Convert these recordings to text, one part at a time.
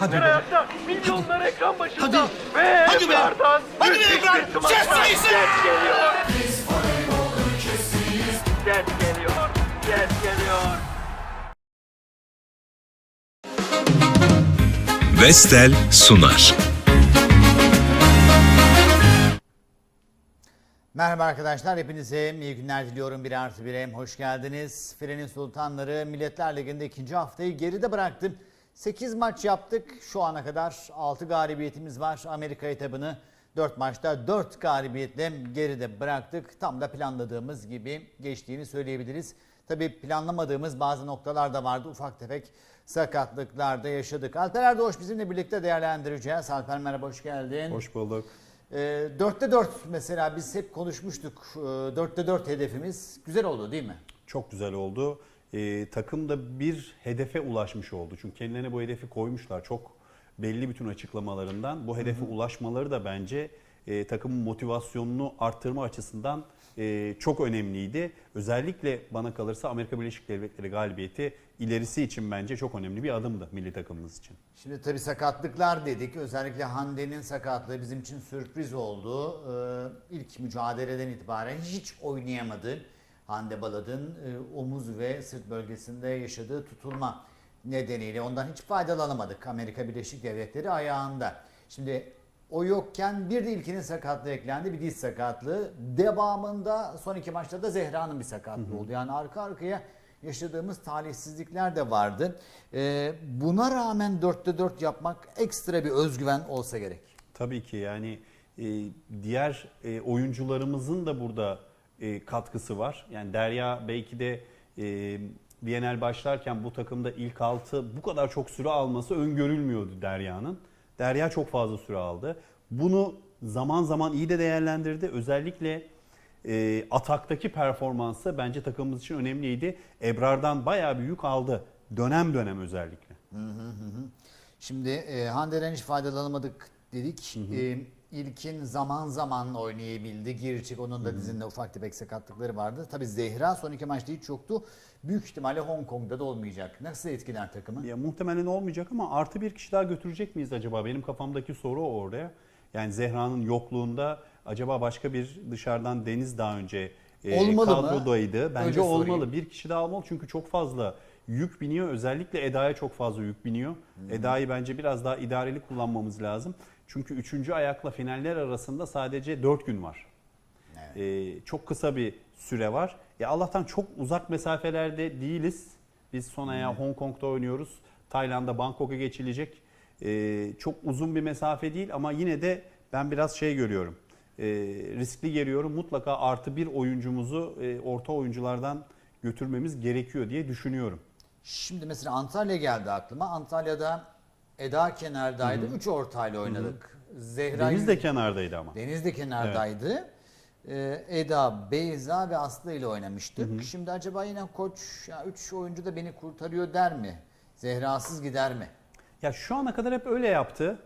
Hadi be. ayakta, milyonlar ekran başında Hadi. ve Hadi be. Ebrar'dan Hadi be Ebrar. Ses neyse. Ses geliyor. Ses geliyor. Ses geliyor. Vestel sunar. Merhaba arkadaşlar, hepinize iyi günler diliyorum. Bir artı bir'e hoş geldiniz. Frenin Sultanları Milletler Ligi'nde ikinci haftayı geride bıraktım. 8 maç yaptık. Şu ana kadar 6 galibiyetimiz var. Amerika etabını 4 maçta 4 galibiyetle geride bıraktık. Tam da planladığımız gibi geçtiğini söyleyebiliriz. Tabii planlamadığımız bazı noktalar da vardı. Ufak tefek sakatlıklar da yaşadık. Alper Erdoğuş bizimle birlikte değerlendireceğiz. Alper merhaba, hoş geldin. Hoş bulduk. E, dörtte dört mesela biz hep konuşmuştuk. E, dörtte dört hedefimiz güzel oldu değil mi? Çok güzel oldu. Ee, takım da bir hedefe ulaşmış oldu. Çünkü kendilerine bu hedefi koymuşlar. Çok belli bütün açıklamalarından. Bu hedefe ulaşmaları da bence e, takımın motivasyonunu arttırma açısından e, çok önemliydi. Özellikle bana kalırsa Amerika Birleşik Devletleri galibiyeti ilerisi için bence çok önemli bir adımdı milli takımımız için. Şimdi tabii sakatlıklar dedik. Özellikle Hande'nin sakatlığı bizim için sürpriz oldu. E, ilk mücadeleden itibaren hiç oynayamadı. Hande Balad'ın e, omuz ve sırt bölgesinde yaşadığı tutulma nedeniyle ondan hiç faydalanamadık. Amerika Birleşik Devletleri ayağında. Şimdi o yokken bir de ilkinin sakatlığı eklendi. Bir diz sakatlığı. Devamında son iki maçta da Zehra'nın bir sakatlığı oldu. Yani arka arkaya yaşadığımız talihsizlikler de vardı. Ee, buna rağmen dörtte dört yapmak ekstra bir özgüven olsa gerek. Tabii ki yani e, diğer e, oyuncularımızın da burada e, katkısı var. Yani Derya belki de e, Bienal başlarken bu takımda ilk altı bu kadar çok süre alması öngörülmüyordu Derya'nın. Derya çok fazla süre aldı. Bunu zaman zaman iyi de değerlendirdi. Özellikle e, ataktaki performansı bence takımımız için önemliydi. Ebrar'dan bayağı bir yük aldı. Dönem dönem özellikle. Şimdi e, Hande'den hiç faydalanamadık dedik. E, İlkin zaman zaman oynayabildi. Girçik onun da dizinde ufak tefek sakatlıkları vardı. Tabii Zehra son iki maçta hiç yoktu. Büyük ihtimalle Hong Kong'da da olmayacak. Nasıl etkiler takımı? Ya muhtemelen olmayacak ama artı bir kişi daha götürecek miyiz acaba? Benim kafamdaki soru o oraya. Yani Zehra'nın yokluğunda acaba başka bir dışarıdan Deniz daha önce e, Olmalı mı? kadrodaydı. Bence Öyle sorayım. olmalı. Bir kişi daha olmalı çünkü çok fazla yük biniyor. Özellikle Eda'ya çok fazla yük biniyor. Eda'yı bence biraz daha idareli kullanmamız lazım. Çünkü üçüncü ayakla finaller arasında sadece 4 gün var. Ee, çok kısa bir süre var. Ya Allah'tan çok uzak mesafelerde değiliz. Biz son ayağı Hong Kong'da oynuyoruz. Tayland'a Bangkok'a geçilecek. Ee, çok uzun bir mesafe değil ama yine de ben biraz şey görüyorum. Ee, riskli geliyorum. Mutlaka artı bir oyuncumuzu e, orta oyunculardan götürmemiz gerekiyor diye düşünüyorum. Şimdi mesela Antalya geldi aklıma. Antalya'da Eda kenardaydı. Üç ortayla oynadık. Zehra Deniz de kenardaydı ama. Deniz de kenardaydı. Ee, Eda, Beyza ve Aslı ile oynamıştık. Şimdi acaba yine koç ya üç oyuncu da beni kurtarıyor der mi? Zehrasız gider mi? Ya şu ana kadar hep öyle yaptı.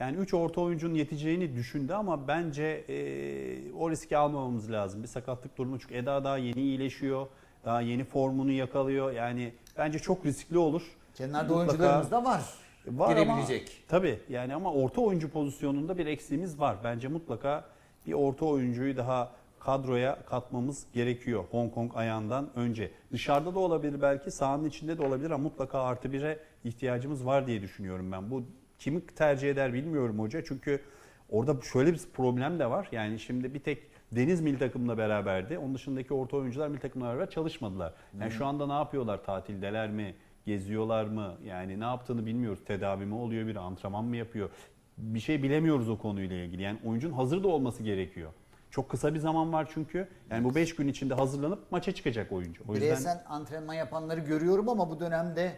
Yani 3 orta oyuncunun yeteceğini düşündü ama bence e, o riski almamamız lazım. Bir sakatlık durumu çünkü Eda daha yeni iyileşiyor. Daha yeni formunu yakalıyor. Yani bence çok riskli olur. Kenarda Mutlaka- oyuncularımız da var. Var girebilecek. ama tabii yani ama orta oyuncu pozisyonunda bir eksiğimiz var. Bence mutlaka bir orta oyuncuyu daha kadroya katmamız gerekiyor Hong Kong ayağından önce. Dışarıda da olabilir belki sahanın içinde de olabilir ama mutlaka artı bire ihtiyacımız var diye düşünüyorum ben. Bu kimi tercih eder bilmiyorum hoca çünkü orada şöyle bir problem de var. Yani şimdi bir tek Deniz milli takımla beraberdi. Onun dışındaki orta oyuncular milli takımla beraber çalışmadılar. Yani şu anda ne yapıyorlar? Tatildeler mi? Geziyorlar mı? Yani ne yaptığını bilmiyoruz. Tedavi mi oluyor biri? Antrenman mı yapıyor? Bir şey bilemiyoruz o konuyla ilgili. Yani oyuncunun hazır da olması gerekiyor. Çok kısa bir zaman var çünkü. Yani bu 5 gün içinde hazırlanıp maça çıkacak oyuncu. O yüzden Bireysel antrenman yapanları görüyorum ama bu dönemde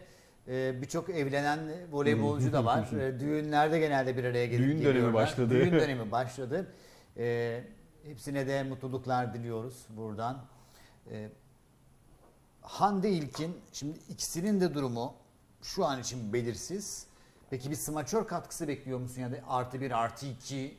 e, birçok evlenen voleybolcu da var. E, Düğünlerde genelde bir araya gelip Düğün dönemi başladı. Düğün dönemi başladı. E, hepsine de mutluluklar diliyoruz buradan. Hande İlkin, şimdi ikisinin de durumu şu an için belirsiz. Peki bir smaçör katkısı bekliyor musun ya da artı bir artı iki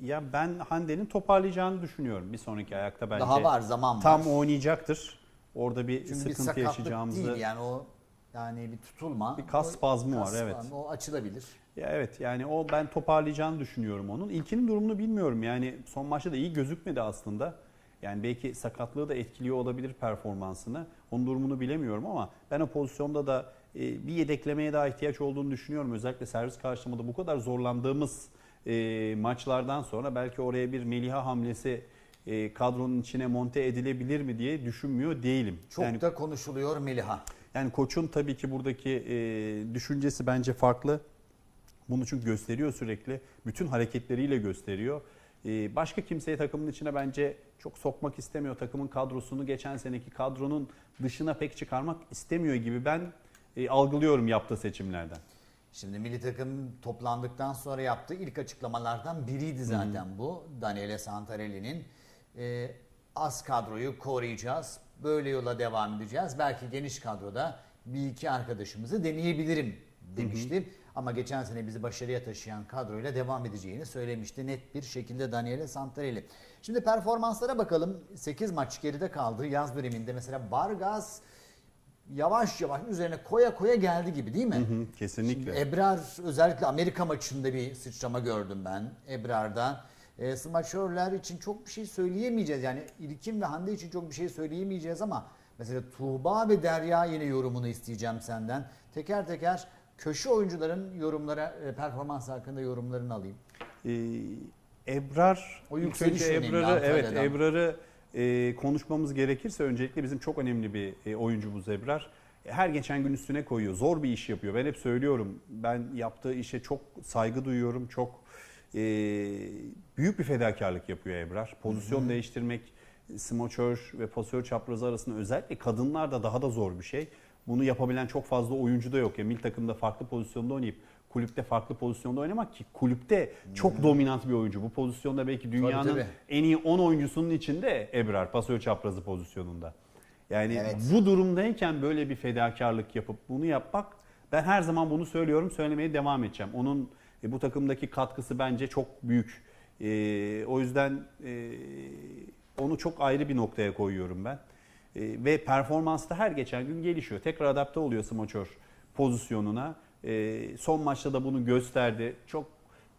ya ben Hande'nin toparlayacağını düşünüyorum. Bir sonraki ayakta bence. daha var zaman var. Tam oynayacaktır. Orada bir Çünkü bir sıkıntı sakatlık yaşayacağımızı değil yani o Yani bir tutulma. Bir kas spazmı var, evet. O açılabilir. Ya evet yani o ben toparlayacağını düşünüyorum onun. İlkinin durumunu bilmiyorum. Yani son maçta da iyi gözükmedi aslında. Yani belki sakatlığı da etkiliyor olabilir performansını. Onun durumunu bilemiyorum ama ben o pozisyonda da e, bir yedeklemeye daha ihtiyaç olduğunu düşünüyorum. Özellikle servis karşılamada bu kadar zorlandığımız e, maçlardan sonra belki oraya bir Meliha hamlesi e, kadronun içine monte edilebilir mi diye düşünmüyor değilim. Çok yani, da konuşuluyor Meliha. yani koçun tabii ki buradaki düşüncesi bence farklı. Bunu çünkü gösteriyor sürekli. Bütün hareketleriyle gösteriyor. Başka kimseyi takımın içine bence çok sokmak istemiyor. Takımın kadrosunu geçen seneki kadronun dışına pek çıkarmak istemiyor gibi ben e, algılıyorum yaptığı seçimlerden. Şimdi milli takım toplandıktan sonra yaptığı ilk açıklamalardan biriydi zaten bu. Daniele Santarelli'nin e, az kadroyu koruyacağız. Böyle yola devam edeceğiz. Belki geniş kadroda bir iki arkadaşımızı deneyebilirim demişti. Ama geçen sene bizi başarıya taşıyan kadroyla devam edeceğini söylemişti net bir şekilde Daniele Santarelli. Şimdi performanslara bakalım. 8 maç geride kaldı yaz döneminde. Mesela Vargas yavaş yavaş üzerine koya koya geldi gibi değil mi? Hı, kesinlikle. Şimdi Ebrar özellikle Amerika maçında bir sıçrama gördüm ben Ebrar'da. E, smaçörler için çok bir şey söyleyemeyeceğiz. Yani İlkin ve Hande için çok bir şey söyleyemeyeceğiz ama mesela Tuğba ve Derya yine yorumunu isteyeceğim senden. Teker teker köşe oyuncuların yorumlara, e, performans hakkında yorumlarını alayım. Ee, Ebrar, O yükseliş Ebrar'ı, evet. Ebrar'ı e, konuşmamız gerekirse öncelikle bizim çok önemli bir e, oyuncumuz Ebrar. Her geçen gün üstüne koyuyor. Zor bir iş yapıyor. Ben hep söylüyorum. Ben yaptığı işe çok saygı duyuyorum. Çok e, büyük bir fedakarlık yapıyor Ebrar. Pozisyon değiştirmek, smoçör ve pasör çaprazı arasında özellikle kadınlarda daha da zor bir şey. Bunu yapabilen çok fazla oyuncu da yok. Ya milli takımda farklı pozisyonda oynayıp kulüpte farklı pozisyonda oynamak ki kulüpte çok dominant bir oyuncu. Bu pozisyonda belki dünyanın tabii. en iyi 10 oyuncusunun içinde Ebrar pasör çaprazı pozisyonunda. Yani Evet. bu durumdayken böyle bir fedakarlık yapıp bunu yapmak ben her zaman bunu söylüyorum söylemeye devam edeceğim. Onun e, bu takımdaki katkısı bence çok büyük. E, o yüzden e, onu çok ayrı bir noktaya koyuyorum ben. E, ve performansta her geçen gün gelişiyor. Tekrar adapte oluyor smaçör pozisyonuna. E, son maçta da bunu gösterdi. Çok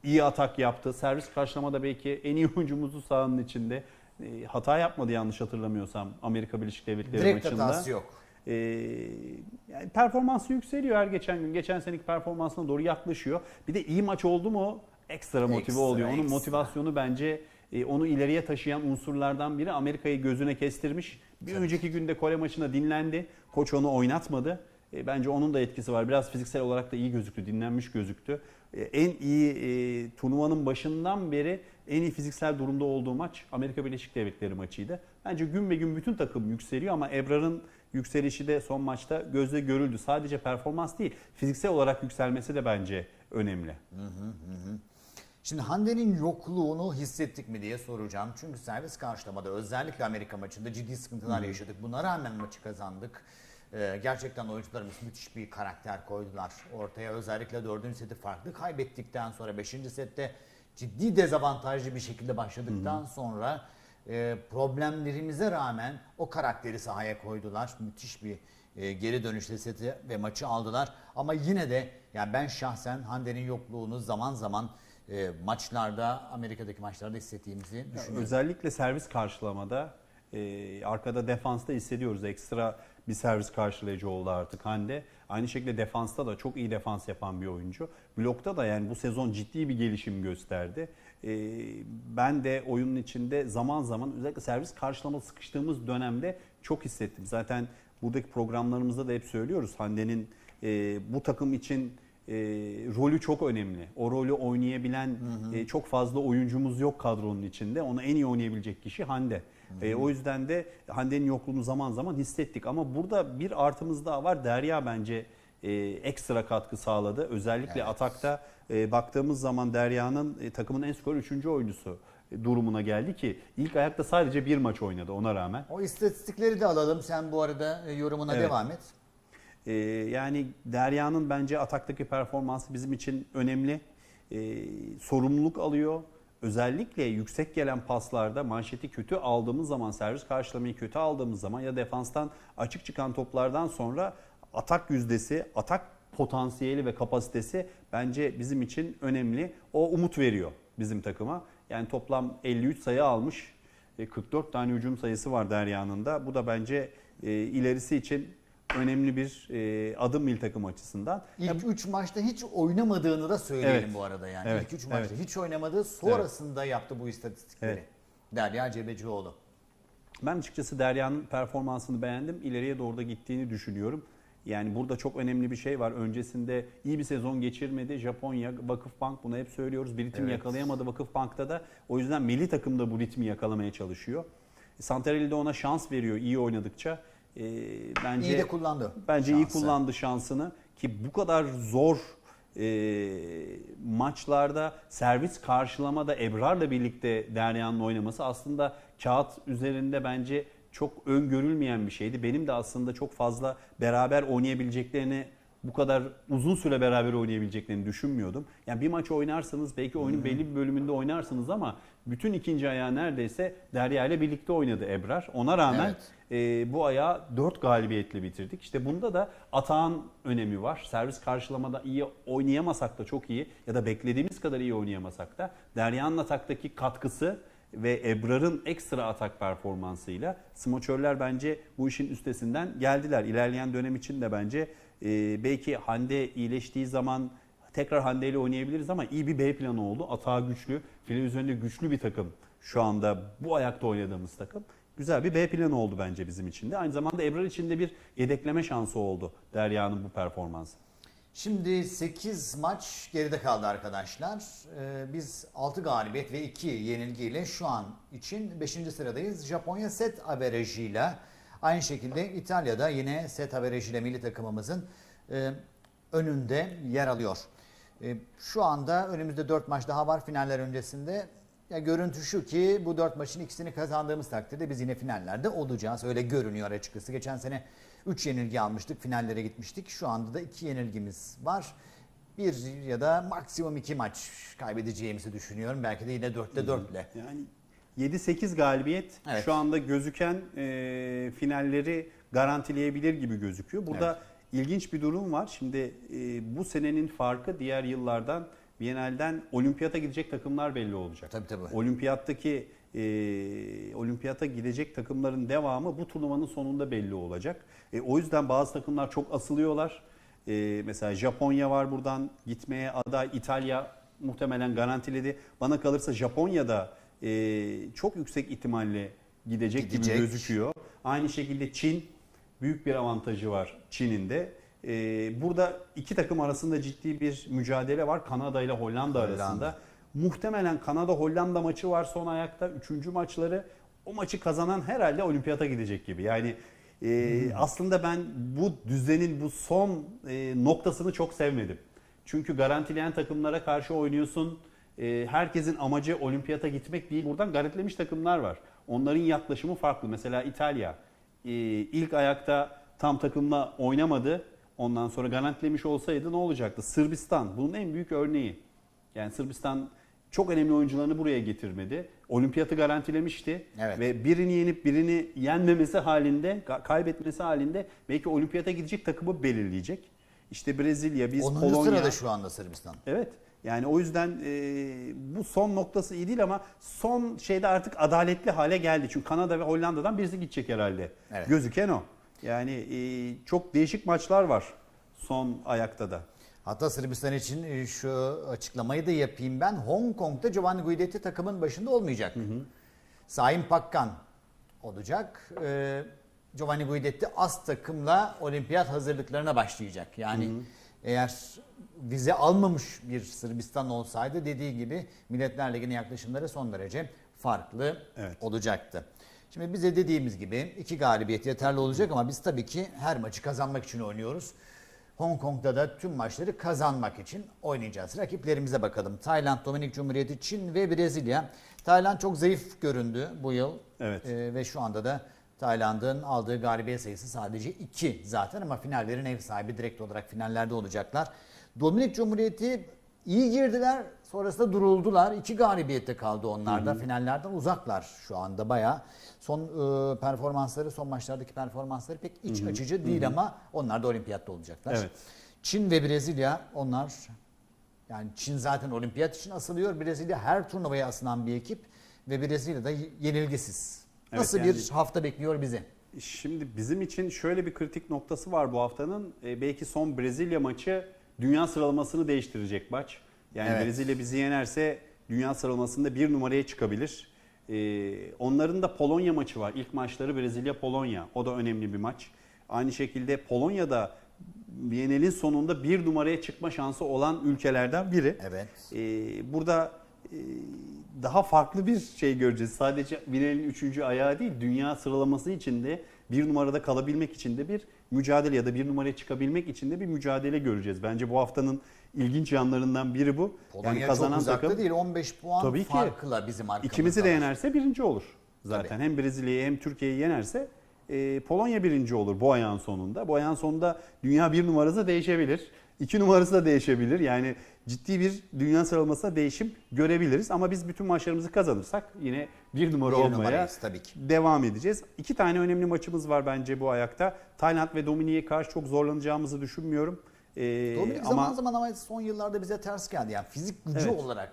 iyi atak yaptı. Servis karşılamada belki en iyi oyuncumuzu sahanın içinde. E, hata yapmadı yanlış hatırlamıyorsam Amerika Birleşik Devletleri Direkt maçında. hatası yok. Ee, yani performansı yükseliyor her geçen gün. Geçen seneki performansına doğru yaklaşıyor. Bir de iyi maç oldu mu ekstra motive Ekstra, oluyor. Onun ekstra. motivasyonu bence e, onu ileriye taşıyan unsurlardan biri. Amerika'yı gözüne kestirmiş. Bir önceki günde Kore maçında dinlendi. Koç onu oynatmadı. E, bence onun da etkisi var. Biraz fiziksel olarak da iyi gözüktü, dinlenmiş gözüktü. E, en iyi e, turnuvanın başından beri en iyi fiziksel durumda olduğu maç Amerika Birleşik Devletleri maçıydı. Bence gün be gün bütün takım yükseliyor ama Ebrar'ın yükselişi de son maçta gözle görüldü. Sadece performans değil, fiziksel olarak yükselmesi de bence önemli. Şimdi Hande'nin yokluğunu hissettik mi diye soracağım. Çünkü servis karşılamada özellikle Amerika maçında ciddi sıkıntılar yaşadık. Buna rağmen maçı kazandık. Ee, gerçekten oyuncularımız müthiş bir karakter koydular ortaya. Özellikle dördüncü seti farklı kaybettikten sonra beşinci sette ciddi dezavantajlı bir şekilde başladıktan sonra e, problemlerimize rağmen o karakteri sahaya koydular. Müthiş bir e, geri dönüşte seti ve maçı aldılar. Ama yine de yani ben şahsen Hande'nin yokluğunu zaman zaman e, maçlarda Amerika'daki maçlarda hissettiğimizi düşünüyorum. Özellikle servis karşılamada e, arkada defansta hissediyoruz. Ekstra bir servis karşılayıcı oldu artık Hande. Aynı şekilde defansta da çok iyi defans yapan bir oyuncu. Blokta da yani bu sezon ciddi bir gelişim gösterdi. E, ben de oyunun içinde zaman zaman özellikle servis karşılama sıkıştığımız dönemde çok hissettim. Zaten buradaki programlarımızda da hep söylüyoruz Hande'nin e, bu takım için e, rolü çok önemli. O rolü oynayabilen e, çok fazla oyuncumuz yok kadronun içinde. Onu en iyi oynayabilecek kişi Hande. E, o yüzden de Hande'nin yokluğunu zaman zaman hissettik. Ama burada bir artımız daha var. Derya bence e, ekstra katkı sağladı. Özellikle atakta e, baktığımız zaman Derya'nın e, takımın en skor 3. oyuncusu e, durumuna geldi ki ilk ayakta sadece bir maç oynadı ona rağmen. O istatistikleri de alalım. Sen bu arada e, yorumuna Evet. devam et. Ee, yani Derya'nın bence ataktaki performansı bizim için önemli. Ee, sorumluluk alıyor. Özellikle yüksek gelen paslarda manşeti kötü aldığımız zaman, servis karşılamayı kötü aldığımız zaman ya defanstan açık çıkan toplardan sonra atak yüzdesi, atak potansiyeli ve kapasitesi bence bizim için önemli. O umut veriyor bizim takıma. Yani toplam 53 sayı almış. E, 44 tane hücum sayısı var Derya'nın da. Bu da bence e, ilerisi için önemli bir e, adım milli takım açısından. İlk 3 maçta hiç oynamadığını da söyleyelim Evet. bu arada yani. Evet, İlk 3 maçta evet. hiç oynamadı. Sonrasında yaptı bu istatistikleri. Evet. Derya Cebecioğlu. Ben açıkçası Derya'nın performansını beğendim. İleriye doğru da gittiğini düşünüyorum. Yani burada çok önemli bir şey var. Öncesinde iyi bir sezon geçirmedi. Japonya, Vakıfbank bunu hep söylüyoruz. Bir ritim Evet. yakalayamadı Vakıfbank'ta da. O yüzden milli takım da bu ritmi yakalamaya çalışıyor. Santarelli de ona şans veriyor iyi oynadıkça. Ee, bence İyi de kullandı Bence iyi şansı. kullandı şansını ki bu kadar zor e, maçlarda servis karşılamada Ebrar'la birlikte Derya'nın oynaması aslında kağıt üzerinde bence çok öngörülmeyen bir şeydi. Benim de aslında çok fazla beraber oynayabileceklerini bu kadar uzun süre beraber oynayabileceklerini düşünmüyordum. Yani bir maç oynarsanız belki oyunun belli bir bölümünde oynarsınız ama bütün ikinci ayağı neredeyse Derya ile birlikte oynadı Ebrar. Ona rağmen Evet. e, bu ayağı 4 galibiyetle bitirdik. İşte bunda da atağın önemi var. Servis karşılamada iyi oynayamasak da çok iyi ya da beklediğimiz kadar iyi oynayamasak da Derya'nın ataktaki katkısı ve Ebrar'ın ekstra atak performansıyla smoçörler bence bu işin üstesinden geldiler. İlerleyen dönem için de bence e, belki Hande iyileştiği zaman tekrar Hande ile oynayabiliriz ama iyi bir B planı oldu. Atağı güçlü, file üzerinde güçlü bir takım şu anda bu ayakta oynadığımız takım. Güzel bir B planı oldu bence bizim için de. Aynı zamanda Ebrar için de bir yedekleme şansı oldu Derya'nın bu performansı. Şimdi 8 maç geride kaldı arkadaşlar. Ee, biz 6 galibiyet ve 2 yenilgiyle şu an için 5. sıradayız. Japonya set averajıyla aynı şekilde İtalya'da yine set averajıyla milli takımımızın e, önünde yer alıyor. E, şu anda önümüzde 4 maç daha var finaller öncesinde. Ya görüntü şu ki bu 4 maçın ikisini kazandığımız takdirde biz yine finallerde olacağız. Öyle görünüyor açıkçası. Geçen sene 3 yenilgi almıştık, finallere gitmiştik. Şu anda da 2 yenilgimiz var. Bir ya da maksimum 2 maç kaybedeceğimizi düşünüyorum. Belki de yine 4'te 4 ile. Yani 7-8 galibiyet Evet. şu anda gözüken e, finalleri garantileyebilir gibi gözüküyor. Burada ilginç bir durum var. Şimdi e, bu senenin farkı diğer yıllardan Biennale'den olimpiyata gidecek takımlar belli olacak. Tabii, tabii. Olimpiyattaki e, olimpiyata gidecek takımların devamı bu turnuvanın sonunda belli olacak. E, o yüzden bazı takımlar çok asılıyorlar. E, mesela Japonya var buradan gitmeye aday. İtalya muhtemelen garantiledi. Bana kalırsa Japonya'da e, çok yüksek ihtimalle gidecek, Gidecek. gibi gözüküyor. Aynı şekilde Çin büyük bir avantajı var Çin'in de. E, burada iki takım arasında ciddi bir mücadele var. Kanada ile Hollanda, Hollanda. arasında. Muhtemelen Kanada-Hollanda maçı var son ayakta. Üçüncü maçları. O maçı kazanan herhalde olimpiyata gidecek gibi. Yani e, aslında ben bu düzenin bu son e, noktasını çok sevmedim. Çünkü garantileyen takımlara karşı oynuyorsun. E, herkesin amacı olimpiyata gitmek değil. Buradan garantilemiş takımlar var. Onların yaklaşımı farklı. Mesela İtalya ilk ayakta tam takımla oynamadı. Ondan sonra garantilemiş olsaydı ne olacaktı? Sırbistan bunun en büyük örneği. Yani Sırbistan çok önemli oyuncularını buraya getirmedi. Olimpiyatı garantilemişti. Evet. Ve birini yenip birini yenmemesi halinde, ka- kaybetmesi halinde belki olimpiyata gidecek takımı belirleyecek. İşte Brezilya, biz 10. Polonya. sırada şu anda Sırbistan. Evet. Yani o yüzden e, bu son noktası iyi değil ama son şeyde artık adaletli hale geldi. Çünkü Kanada ve Hollanda'dan birisi gidecek herhalde. Evet. Gözüken o. Yani e, çok değişik maçlar var son ayakta da. Hatta Sırbistan için e, şu açıklamayı da yapayım ben. Hong Kong'da Giovanni Guidetti takımın başında olmayacak. Saim Pakkan olacak. Ee, Giovanni Guidetti az takımla olimpiyat hazırlıklarına başlayacak. Yani eğer vize almamış bir Sırbistan olsaydı dediği gibi Milletler Ligi'nin yaklaşımları son derece farklı Evet. olacaktı. Şimdi bize dediğimiz gibi iki galibiyet yeterli olacak ama biz tabii ki her maçı kazanmak için oynuyoruz. Hong Kong'da da tüm maçları kazanmak için oynayacağız. Rakiplerimize bakalım. Tayland, Dominik Cumhuriyeti, Çin ve Brezilya. Tayland çok zayıf göründü bu yıl. Evet. Ee, ve şu anda da Tayland'ın aldığı galibiyet sayısı sadece 2 zaten ama finallerin ev sahibi direkt olarak finallerde olacaklar. Dominik Cumhuriyeti iyi girdiler. Sonrasında duruldular. İki galibiyette kaldı onlar da. Finallerden uzaklar şu anda bayağı. Son e, performansları, son maçlardaki performansları pek iç açıcı değil ama onlar da olimpiyatta olacaklar. Evet. Çin ve Brezilya onlar yani Çin zaten olimpiyat için asılıyor. Brezilya her turnuvaya asılan bir ekip ve Brezilya da yenilgisiz. Evet, Nasıl yani- bir hafta bekliyor bizi? Şimdi bizim için şöyle bir kritik noktası var bu haftanın. E, belki son Brezilya maçı dünya sıralamasını değiştirecek maç. Yani Evet. Brezilya bizi yenerse dünya sıralamasında bir numaraya çıkabilir. E, onların da Polonya maçı var. İlk maçları Brezilya-Polonya. O da önemli bir maç. Aynı şekilde Polonya'da Biennial'in sonunda bir numaraya çıkma şansı olan ülkelerden biri. Evet. Ee, burada daha farklı bir şey göreceğiz. Sadece Biennial'in üçüncü ayağı değil, dünya sıralaması için de bir numarada kalabilmek için de bir mücadele ya da bir numaraya çıkabilmek için de bir mücadele göreceğiz. Bence bu haftanın ilginç yanlarından biri bu. Polonya çok uzakta değil. 15 puan Tabii ki. farkla bizim arkamızda. İkimizi de yenerse birinci olur. Zaten hem Brezilya'yı hem Türkiye'yi yenerse e, Polonya birinci olur bu ayağın sonunda. Bu ayağın sonunda dünya bir numarası değişebilir. İki numarası da değişebilir. Yani ciddi bir dünya sıralamasında değişim görebiliriz. Ama biz bütün maçlarımızı kazanırsak yine bir numara Bir olmaya numarayız tabii ki. devam edeceğiz. İki tane önemli maçımız var bence bu ayakta. Tayland ve Dominik'e karşı çok zorlanacağımızı düşünmüyorum. E, Dominik ama... zaman zaman ama son yıllarda bize ters geldi. Yani fizik gücü Evet. olarak.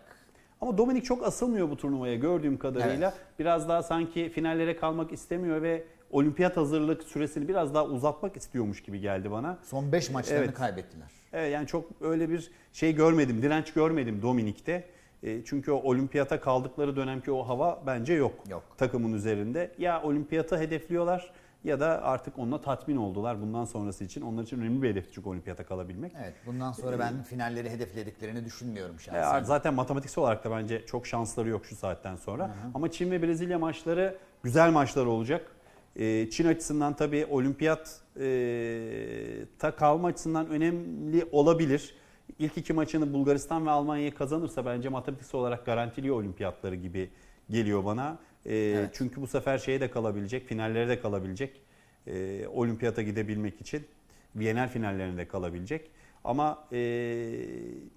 Ama Dominik çok asılmıyor bu turnuvaya gördüğüm kadarıyla. Evet. Biraz daha sanki finallere kalmak istemiyor ve olimpiyat hazırlık süresini biraz daha uzatmak istiyormuş gibi geldi bana. Son 5 maçlarını Evet. kaybettiler. Evet yani çok öyle bir şey görmedim, direnç görmedim Dominik'te. E, çünkü o olimpiyata kaldıkları dönemki o hava bence yok, Yok. takımın üzerinde. Ya olimpiyata hedefliyorlar ya da artık onunla tatmin oldular. Bundan sonrası için onlar için önemli bir hedef çünkü olimpiyata kalabilmek. Evet bundan sonra ben finalleri hedeflediklerini düşünmüyorum E, şahsen. Zaten matematiksel olarak da bence çok şansları yok şu saatten sonra. Ama Çin ve Brezilya maçları güzel maçlar olacak. E, Çin açısından tabii olimpiyat e, kalma açısından önemli olabilir. İlk iki maçını Bulgaristan ve Almanya kazanırsa bence matematiksel olarak garantiliyor olimpiyatları gibi geliyor bana. E, Çünkü bu sefer şeye de kalabilecek, finallere de kalabilecek. E, olimpiyata gidebilmek için Viyener finallerinde kalabilecek. Ama e,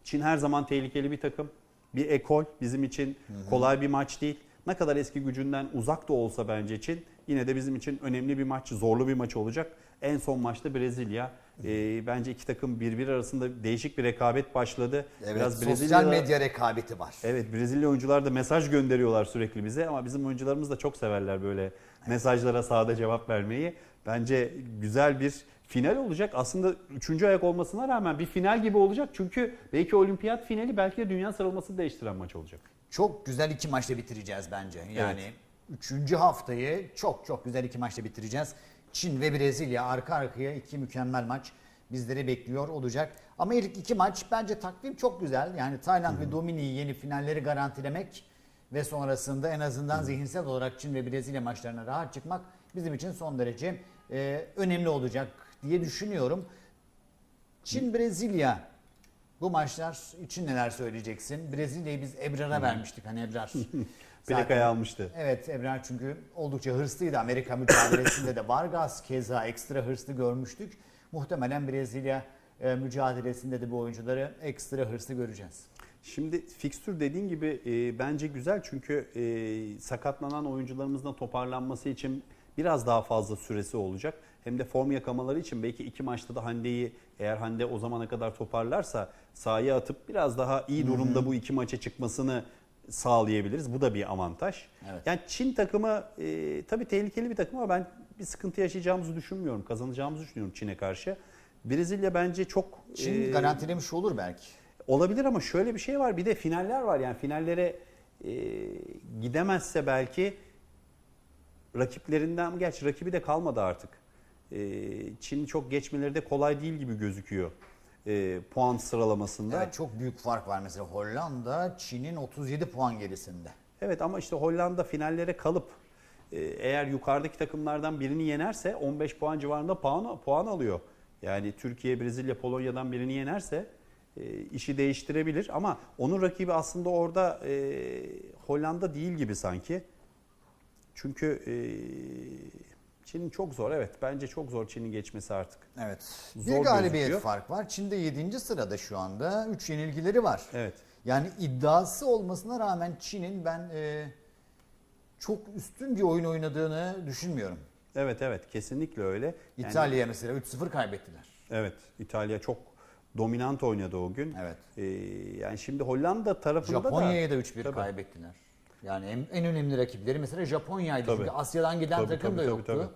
Çin her zaman tehlikeli bir takım. Bir ekol bizim için kolay bir maç değil. Ne kadar eski gücünden uzak da olsa bence Çin yine de bizim için önemli bir maç, zorlu bir maç olacak. En son maçta Brezilya. E, bence iki takım birbiri arasında değişik bir rekabet başladı. Evet, sosyal Brezilya'da- medya rekabeti var. Evet Brezilya oyuncular da mesaj gönderiyorlar sürekli bize ama bizim oyuncularımız da çok severler böyle mesajlara sahada cevap vermeyi. Bence güzel bir final olacak. Aslında üçüncü ayak olmasına rağmen bir final gibi olacak. Çünkü belki olimpiyat finali belki de dünya sıralamasını değiştiren maç olacak. Çok güzel iki maçla bitireceğiz bence. Yani üçüncü haftayı çok çok güzel iki maçla bitireceğiz. Çin ve Brezilya arka arkaya iki mükemmel maç bizleri bekliyor olacak. Ama ilk iki maç bence takvim çok güzel. Yani Tayland ve Dominik'i yeni finalleri garantilemek ve sonrasında en azından zihinsel olarak Çin ve Brezilya maçlarına rahat çıkmak bizim için son derece e, önemli olacak diye düşünüyorum. Çin Brezilya bu maçlar için neler söyleyeceksin? Brezilya'yı biz Ebrar'a vermiştik hani Ebrar. Zaten- ayağı almıştı. Evet Ebrar çünkü oldukça hırslıydı. Amerika mücadelesinde de Vargas keza ekstra hırslı görmüştük. Muhtemelen Brezilya e, mücadelesinde de bu oyuncuları ekstra hırslı göreceğiz. Şimdi fikstür dediğin gibi e, bence güzel çünkü e, sakatlanan oyuncularımızın toparlanması için biraz daha fazla süresi olacak. Hem de form yakamaları için belki iki maçta da Hande'yi eğer Hande o zamana kadar toparlarsa sahaya atıp biraz daha iyi durumda bu iki maça çıkmasını sağlayabiliriz. Bu da bir avantaj. Evet. Yani Çin takımı e, tabii tehlikeli bir takım ama ben bir sıkıntı yaşayacağımızı düşünmüyorum. Kazanacağımızı düşünüyorum Çin'e karşı. Brezilya bence çok Çin e, garantilemiş olur belki. Olabilir ama şöyle bir şey var. Bir de finaller var. Yani finallere e, gidemezse belki rakiplerinden gerçi rakibi de kalmadı artık. E, Çin çok geçmeleri de kolay değil gibi gözüküyor. E, puan sıralamasında. Evet çok büyük fark var mesela Hollanda Çin'in 37 puan gerisinde. Evet ama işte Hollanda finallere kalıp e, eğer yukarıdaki takımlardan birini yenerse 15 puan civarında puan, puan alıyor. Yani Türkiye, Brezilya, Polonya'dan birini yenerse e, işi değiştirebilir. Ama onun rakibi aslında orada e, Hollanda değil gibi sanki. Çünkü e, Çin'in çok zor evet. Bence çok zor Çin'in geçmesi artık. Evet. Zor bir galibiyet gözüküyor. fark var. Çin'de 7. sırada şu anda. 3 yenilgileri var. Evet. Yani iddiası olmasına rağmen Çin'in ben e, çok üstün bir oyun oynadığını düşünmüyorum. Evet evet kesinlikle öyle. Yani- İtalya'ya mesela 3-0 kaybettiler. Evet İtalya çok dominant oynadı o gün. Evet. Ee, yani şimdi Hollanda tarafında Japonya'ya da da 3-1 Tabii. kaybettiler. Yani en, en önemli rakipleri mesela Japonya'ydı. Tabii. Çünkü Asya'dan giden Tabii, takım tabii, da tabii, yoktu. tabii.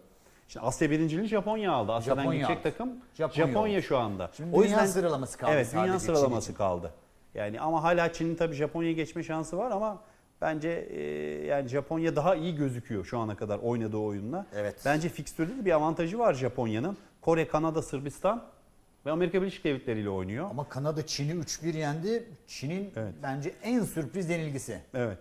Şimdi Asya birinciliği Japonya aldı. Asya'dan Japonya gidecek aldı. takım Japonya Japonya, şu anda. Şimdi dünya sıralaması kaldı Evet, dünya Çin sıralaması için. kaldı. Yani ama hala Çin'in tabii Japonya'ya geçme şansı var ama bence e, yani Japonya daha iyi gözüküyor şu ana kadar oynadığı oyunla. Evet. Bence fikstürde de bir avantajı var Japonya'nın. Kore, Kanada, Sırbistan ve Amerika Birleşik Devletleri ile oynuyor. Ama Kanada Çin'i 3-1 yendi. Çin'in Evet. bence en sürpriz yenilgisi. Evet.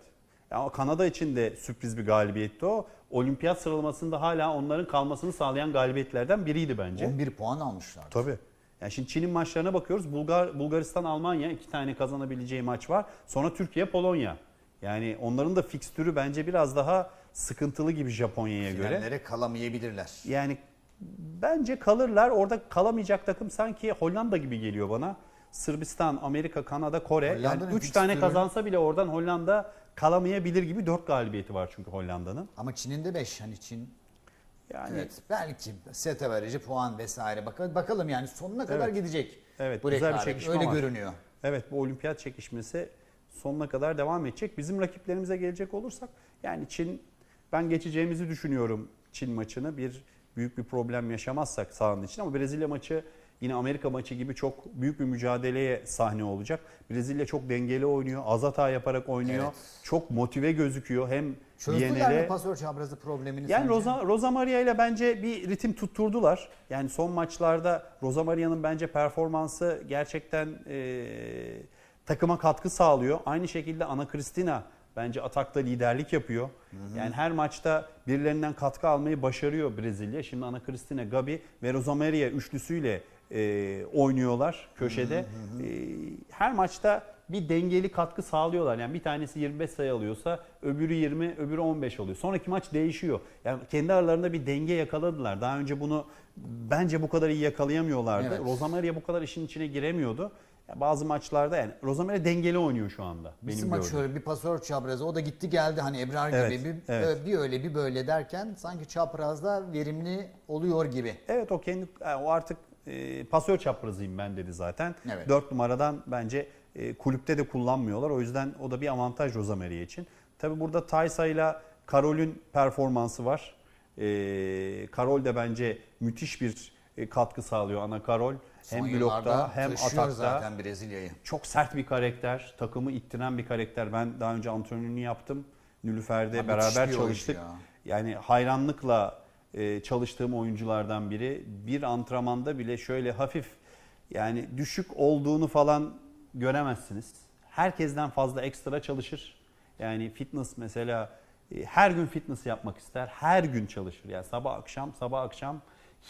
Ama Kanada için de sürpriz bir galibiyetti o. Olimpiyat sıralamasında hala onların kalmasını sağlayan galibiyetlerden biriydi bence. 11 puan almışlar. Tabii. Yani şimdi Çin'in maçlarına bakıyoruz. Bulgar, Bulgaristan, Almanya iki tane kazanabileceği maç var. Sonra Türkiye, Polonya. Yani onların da fikstürü bence biraz daha sıkıntılı gibi Japonya'ya göre. Finallere kalamayabilirler. Yani bence kalırlar. Orada kalamayacak takım sanki Hollanda gibi geliyor bana. Sırbistan, Amerika, Kanada, Kore. Hollanda'nın Yani 3 tane kazansa bile oradan Hollanda kalamayabilir gibi 4 galibiyeti var çünkü Hollanda'nın. Ama Çin'in de 5. Hani Çin Yani evet belki sete verici puan vesaire. Bak bakalım yani sonuna kadar Evet. gidecek. Evet, bu güzel bir rekabet. çekişme Öyle var. görünüyor. Evet bu olimpiyat çekişmesi sonuna kadar devam edecek. Bizim rakiplerimize gelecek olursak yani Çin ben geçeceğimizi düşünüyorum Çin maçını. Bir büyük bir problem yaşamazsak sahanın için ama Brezilya maçı yine Amerika maçı gibi çok büyük bir mücadeleye sahne olacak. Brezilya çok dengeli oynuyor. Az hata yaparak oynuyor. Evet. Çok motive gözüküyor. Hem Çözdüler mi pasör çaprazı problemini yani sence? Rosa, Rosa Maria ile bence bir ritim tutturdular. Yani son maçlarda Rosa Maria'nın bence performansı gerçekten e, takıma katkı sağlıyor. Aynı şekilde Ana Cristina bence atakta liderlik yapıyor. Yani her maçta birilerinden katkı almayı başarıyor Brezilya. Şimdi Ana Cristina, Gabi ve Rosa Maria üçlüsüyle e, oynuyorlar köşede. E, her maçta bir dengeli katkı sağlıyorlar. Yani bir tanesi 25 sayı alıyorsa öbürü 20, öbürü 15 alıyor. Sonraki maç değişiyor. Yani kendi aralarında bir denge yakaladılar. Daha önce bunu bence bu kadar iyi yakalayamıyorlardı. Evet. Rosa Maria bu kadar işin içine giremiyordu. Ya bazı maçlarda yani Rosa Maria dengeli oynuyor şu anda. Bizim Benim maç gördüğüm. şöyle bir pasör çaprazı o da gitti geldi hani Ebrar gibi Evet, bir, evet. bir öyle bir böyle derken sanki çaprazda verimli oluyor gibi. Evet o kendi yani o artık e, pasör çaprazıyım ben dedi zaten. Evet. 4 numaradan bence e, kulüpte de kullanmıyorlar. O yüzden o da bir avantaj Rosemary için. Tabi burada Taysa ile Karol'ün performansı var. E, Karol de bence müthiş bir e, katkı sağlıyor ana Karol. Son Hem blokta hem atakta. zaten Brezilya'yı. Çok sert bir karakter. Takımı ittiren bir karakter. Ben daha önce antrenörünü yaptım. Nülüfer'de müthiş beraber çalıştık. ya. Yani hayranlıkla e, çalıştığım oyunculardan biri. Bir antrenmanda bile şöyle hafif yani düşük olduğunu falan göremezsiniz. Herkesten fazla ekstra çalışır. Yani fitness mesela e, her gün fitness yapmak ister. Her gün çalışır. Yani sabah akşam sabah akşam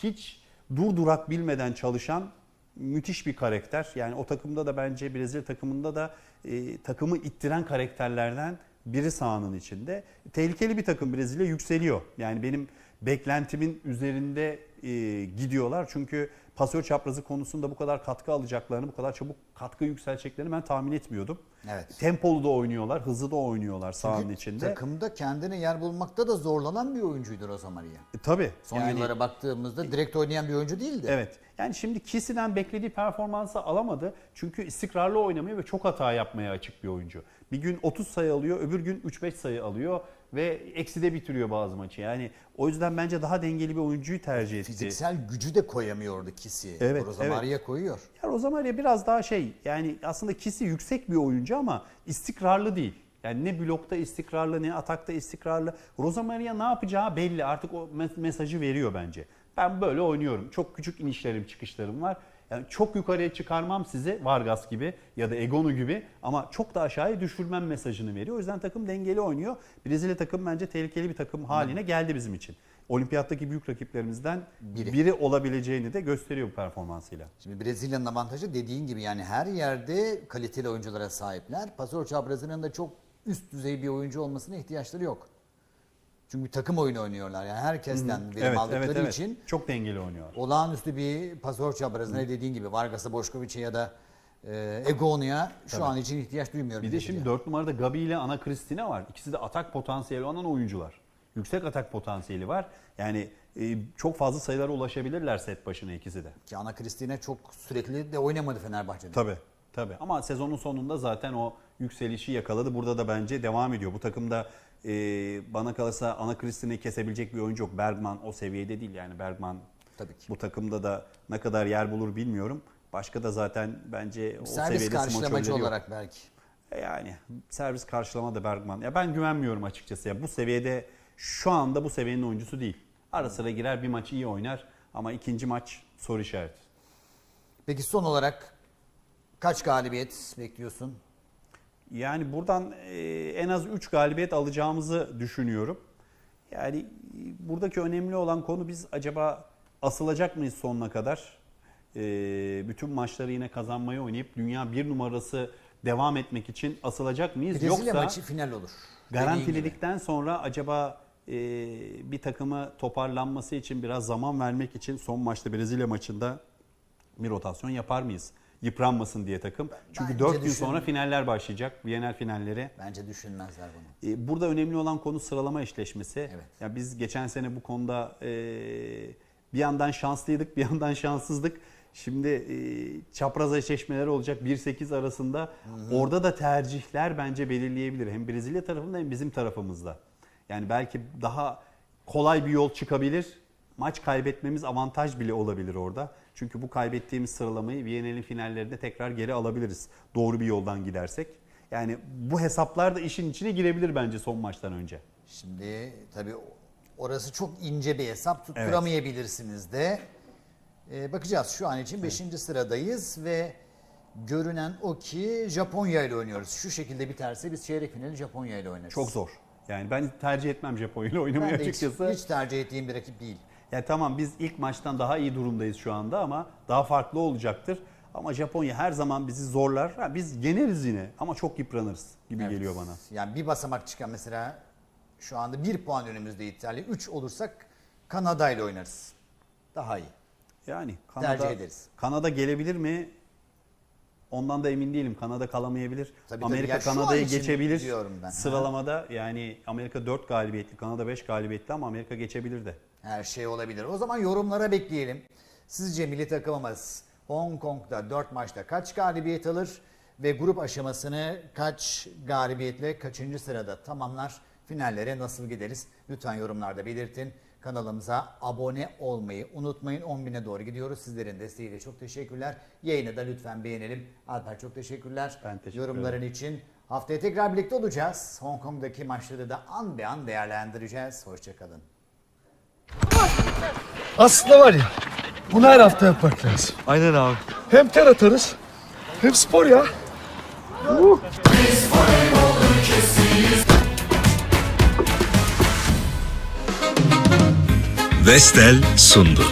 hiç durdurak bilmeden çalışan müthiş bir karakter. Yani o takımda da bence Brezilya takımında da e, takımı ittiren karakterlerden biri sahanın içinde. Tehlikeli bir takım Brezilya yükseliyor. Yani benim beklentimin üzerinde e, gidiyorlar. Çünkü pasör çaprazı konusunda bu kadar katkı alacaklarını, bu kadar çabuk katkı yükseleceklerini ben tahmin etmiyordum. Evet. Tempolu da oynuyorlar, hızlı da oynuyorlar sahanın Çünkü içinde. Takımda kendine yer bulmakta da zorlanan bir oyuncuydu Rosa Maria. E, tabii. Son Yani- yıllara baktığımızda direkt oynayan bir oyuncu değildi. Evet. Yani şimdi Kisi'den beklediği performansı alamadı. Çünkü istikrarlı oynamıyor ve çok hata yapmaya açık bir oyuncu. Bir gün 30 sayı alıyor, öbür gün 3-5 sayı alıyor ve ekside bitiriyor bazı maçı. Yani o yüzden bence daha dengeli bir oyuncuyu tercih etti. Fiziksel gücü de koyamıyordu Kisi. Evet, Rosa evet. Koyuyor. Ya Rosa Maria biraz daha şey yani aslında Kisi yüksek bir oyuncu ama istikrarlı değil. Yani ne blokta istikrarlı ne atakta istikrarlı. Rosa Maria ne yapacağı belli artık o mes- mesajı veriyor bence. Ben böyle oynuyorum. Çok küçük inişlerim çıkışlarım var. Yani çok yukarıya çıkarmam sizi Vargas gibi ya da Egonu gibi ama çok da aşağıya düşürmem mesajını veriyor. O yüzden takım dengeli oynuyor. Brezilya takım bence tehlikeli bir takım haline geldi bizim için. Olimpiyattaki büyük rakiplerimizden Biri. biri olabileceğini de gösteriyor bu performansıyla. Şimdi Brezilya'nın avantajı dediğin gibi yani her yerde kaliteli oyunculara sahipler. Pasör çaprazının da çok üst düzey bir oyuncu olmasına ihtiyaçları yok. Çünkü takım oyunu oynuyorlar. Yani herkesten verim Evet, aldıkları evet, evet. için Çok dengeli oynuyor. olağanüstü bir pasör çaprazına dediğin gibi Vargas'a, Boşkoviç'e ya da e, Egonu'ya şu an için ihtiyaç duymuyorum. Bir de şimdi 4 numarada Gabi ile Ana Kristina var. İkisi de atak potansiyeli olan oyuncular. Yüksek atak potansiyeli var. Yani e, çok fazla sayılara ulaşabilirler set başına ikisi de. Ki Ana Kristina çok sürekli de oynamadı Fenerbahçe'de. Tabii. Tabii. Ama sezonun sonunda zaten o yükselişi yakaladı. Burada da bence devam ediyor. Bu takımda e, bana kalırsa Ana Kristina'yı kesebilecek bir oyuncu yok. Bergman o seviyede değil yani. Bergman Tabii ki. bu takımda da ne kadar yer bulur bilmiyorum. Başka da zaten bence o Servis seviyede karşılamacı smaçörleri yok. olarak belki. E Yani servis karşılama da Bergman. Ya ben güvenmiyorum açıkçası. Ya bu seviyede şu anda bu seviyenin oyuncusu değil. Ara sıra girer bir maç iyi oynar ama ikinci maç soru işareti. Peki son olarak kaç galibiyet bekliyorsun? Yani buradan e, en az 3 galibiyet alacağımızı düşünüyorum. Yani e, buradaki önemli olan konu biz acaba asılacak mıyız sonuna kadar? E, bütün maçları yine kazanmayı oynayıp dünya bir numarası devam etmek için asılacak mıyız? Brezilya Yoksa maçı final olur. Garantiledikten sonra acaba bir takımı toparlanması için biraz zaman vermek için son maçta Brezilya maçında bir rotasyon yapar mıyız? Yıpranmasın diye takım. Çünkü Bence 4 gün düşün- sonra finaller başlayacak. Viyener finalleri. Bence düşünmezler bunu. E, Burada önemli olan konu sıralama eşleşmesi. Evet. Ya biz geçen sene bu konuda e, bir yandan şanslıydık, bir yandan şanssızdık. Şimdi e, çapraz eşleşmeler olacak 1-8 arasında. Orada da tercihler bence belirleyebilir. Hem Brezilya tarafında hem bizim tarafımızda. Yani belki daha kolay bir yol çıkabilir. Maç kaybetmemiz avantaj bile olabilir orada. Çünkü bu kaybettiğimiz sıralamayı Viyana'nın finallerinde tekrar geri alabiliriz. Doğru bir yoldan gidersek. Yani bu hesaplar da işin içine girebilir bence son maçtan önce. Şimdi tabii orası çok ince bir hesap tutturamayabilirsiniz de. Ee, bakacağız şu an için 5. sıradayız ve görünen o ki Japonya ile oynuyoruz. Şu şekilde biterse biz çeyrek finali Japonya ile oynarız. Çok zor. Yani ben tercih etmem Japonya ile oynamayı Ben de hiç, açıkçası. hiç tercih ettiğim bir rakip değil. Yani tamam biz ilk maçtan daha iyi durumdayız şu anda ama daha farklı olacaktır. Ama Japonya her zaman bizi zorlar. Ha, biz yeneriz yine ama çok yıpranırız gibi Evet. geliyor bana. Yani bir basamak çıkan mesela şu anda bir puan önümüzde İtalya. 3 olursak Kanada ile oynarız. Daha iyi. Yani Tercih Kanada, ederiz. Kanada gelebilir mi? Ondan da emin değilim. Kanada kalamayabilir. Tabii. Amerika Kanada'yı geçebilir. ben. Sıralamada yani Amerika 4 galibiyetli, Kanada 5 galibiyetli ama Amerika geçebilir de. Her şey olabilir. O zaman yorumlara bekleyelim. Sizce milli takımımız Hong Kong'da 4 maçta kaç galibiyet alır ve grup aşamasını kaç galibiyetle kaçıncı sırada tamamlar? Finallere nasıl gideriz? Lütfen yorumlarda belirtin. Kanalımıza abone olmayı unutmayın. 10 bine doğru gidiyoruz. Sizlerin desteğiyle çok teşekkürler. Yayını da lütfen beğenelim. Alper çok teşekkürler. Ben teşekkür Yorumların için. Haftaya tekrar birlikte olacağız. Hong Kong'daki maçları da an be an değerlendireceğiz. Hoşçakalın. Aslında var ya bunu her hafta yapmak lazım. Aynen abi. Hem ter atarız hem spor ya. Vestel sundu.